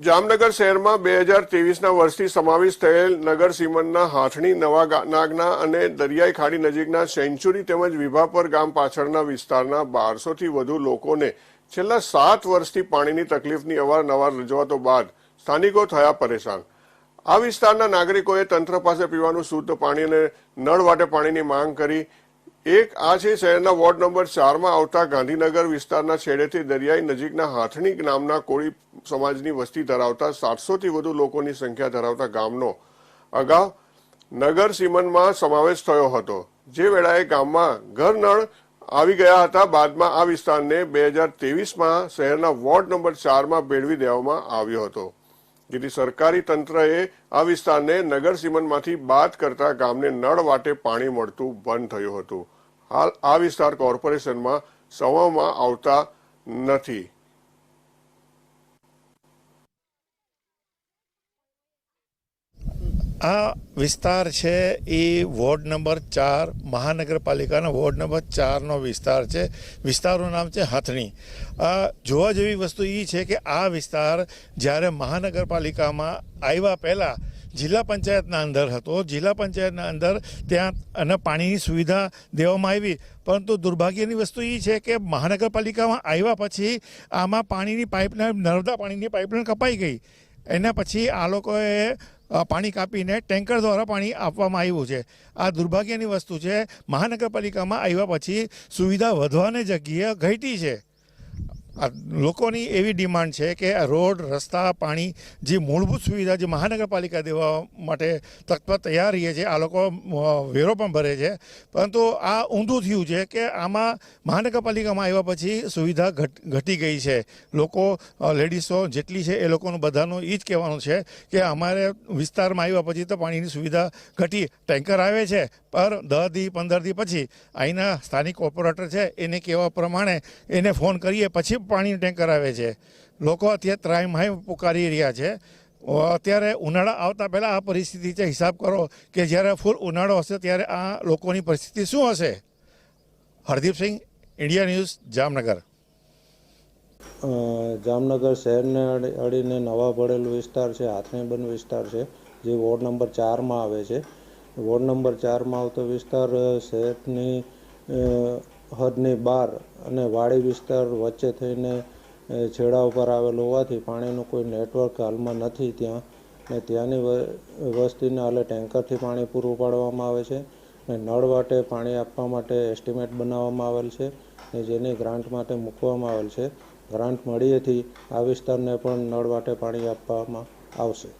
જામનગર શહેરમાં બે હજાર ત્રેવીસના વર્ષથી સમાવેશ થયેલ નગર સીમનના હાથણી, નવા નાગના અને દરિયાઈ ખાડી નજીકના સેન્ચુરી તેમજ વિભાપર ગામ પાછળના વિસ્તારના બારસોથી વધુ લોકોને છેલ્લા સાત વર્ષથી પાણીની તકલીફની અવારનવાર રજૂઆતો બાદ સ્થાનિકો થયા પરેશાન. આ વિસ્તારના નાગરિકોએ તંત્ર પાસે પીવાનું શુદ્ધ પાણી અને નળ માટે પાણીની માંગ કરી એક આ છે, શહેરના વોર્ડ નંબર ચારમાં આવતા ગાંધીનગર વિસ્તારના છેડેથી દરિયાઈ નજીકના હાથણી નામના કોળી સમાજની વસ્તી ધરાવતા સાતસોથી વધુ લોકોની સંખ્યા ધરાવતા ગામનો અગાઉ નગર સીમનમાં સમાવેશ થયો હતો. જે વેળાએ ગામમાં ઘર નળ આવી ગયા હતા. બાદમાં આ વિસ્તારને બે હજાર તેવીસમાં શહેરના વોર્ડ નંબર ચારમાં ભેળવી દેવામાં આવ્યો હતો. જેથી સરકારી તંત્રએ આ વિસ્તારને નગર સીમનમાંથી બાદ કરતા ગામને નળ વાટે પાણી મળતું બંધ થયું હતું. હાલ આ વિસ્તાર કોર્પોરેશનમાં સમાવવામાં આવતા નથી. આ વિસ્તાર છે એ વોર્ડ નંબર ચાર, મહાનગરપાલિકાના વોર્ડ નંબર ચારનો વિસ્તાર છે. વિસ્તારનું નામ છે હાથણી. આ જોવા જેવી વસ્તુ એ છે કે આ વિસ્તાર જ્યારે મહાનગરપાલિકામાં આવ્યા પહેલાં જિલ્લા પંચાયતના અંદર હતો. જિલ્લા પંચાયતના અંદર ત્યાં અને પાણીની સુવિધા દેવામાં આવી. પરંતુ દુર્ભાગ્યની વસ્તુ એ છે કે મહાનગરપાલિકામાં આવ્યા પછી આમાં પાણીની પાઇપલાઇન નર્મદા પાણીની પાઇપલાઇન કપાઈ ગઈ. એના પછી આ લોકોએ પાણી કાપીને ટેન્કર દ્વારા પાણી આપવામાં આવ્યું છે. આ દુર્ભાગ્યની વસ્તુ છે, મહાનગરપાલિકામાં આવ્યા પછી સુવિધા વધવાને જગ્યાએ ઘટી છે. લોકોની એવી ડિમાન્ડ છે કે રોડ, રસ્તા, પાણી જે મૂળભૂત સુવિધા જે મહાનગરપાલિકા દેવા માટે તત્પર તૈયાર રહીએ છે, આ લોકો વેરો પણ ભરે છે. પરંતુ આ ઊંધું થયું છે કે આમાં મહાનગરપાલિકામાં આવ્યા પછી સુવિધા ઘટ- ઘટી ગઈ છે. લોકો લેડીઝો જેટલી છે એ લોકોનું બધાનું એ જ કહેવાનું છે કે અમારે વિસ્તારમાં આવ્યા પછી તો પાણીની સુવિધા ઘટી. ટેન્કર આવે છે, પર પંદર દી પછી અહીંના સ્થાનિક ઓપરેટર છે એને કહેવા પ્રમાણે એને ફોન કરીએ, પછી પાણીનું ટેન્કર આવે છે. લોકો અત્યારે ત્રાહીમામ પુકારી રહ્યા છે. અત્યારે ઉનાળા આવતા પહેલાં આ પરિસ્થિતિ છે. હિસાબ કરો કે જ્યારે ફૂલ ઉનાળો હશે ત્યારે આ લોકોની પરિસ્થિતિ શું હશે? Hardeepsinh India News, Jamnagar. Jamnagar શહેરને અડી- અડીને નવા ભળેલું વિસ્તાર છે હાથણીબંધ વિસ્તાર છે, જે વોર્ડ નંબર ચારમાં આવે છે. વોર્ડ નંબર ચારમાં આવતો વિસ્તાર શહેરની હદની બહાર અને વાડી વિસ્તાર વચ્ચે થઈને છેડા ઉપર આવેલો હોવાથી પાણીનું કોઈ નેટવર્ક હાલમાં નથી ત્યાં. ને ત્યાંની વસ્તીને હાલે ટેન્કરથી પાણી પૂરું પાડવામાં આવે છે. ને નળ વાટે પાણી આપવા માટે એસ્ટિમેટ બનાવવામાં આવેલ છે ને જેની ગ્રાન્ટ માટે મૂકવામાં આવેલ છે. ગ્રાન્ટ મળીએથી આ વિસ્તારને પણ નળ વાટે પાણી આપવામાં આવશે.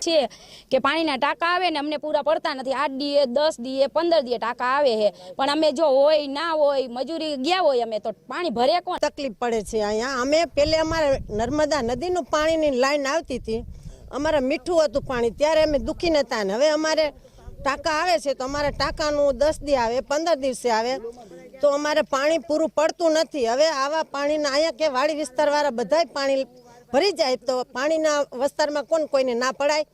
છે કે પાણીના ટાંકા આવે ને અમને પૂરા પડતા નથી. આઠ દીએ, દસ દીએ, પંદર દીએ ટાંકા આવે છે. પણ અમે જો હોય, ના હોય, મજૂરી ગયા હોય અમે, તો પાણી ભરે કોણ? તકલીફ પડે છે અહીંયા. અમે પેલે અમારે નર્મદા નદીનું પાણીની લાઈન આવતી હતી. અમારે મીઠું હતું પાણી. ત્યારે અમે દુઃખી નતા ને. હવે અમારે ટાંકા આવે છે, તો અમારે ટાંકાનું દસ દી આવે, પંદર દિવસે આવે, તો અમારે પાણી પૂરું પડતું નથી. હવે આવા પાણીના અહીંયા કે વાડી વિસ્તારવાળા બધાય પાણી ભરી જાય તો પાણીના વિસ્તારમાં કોણ કોઈને ના પડાય?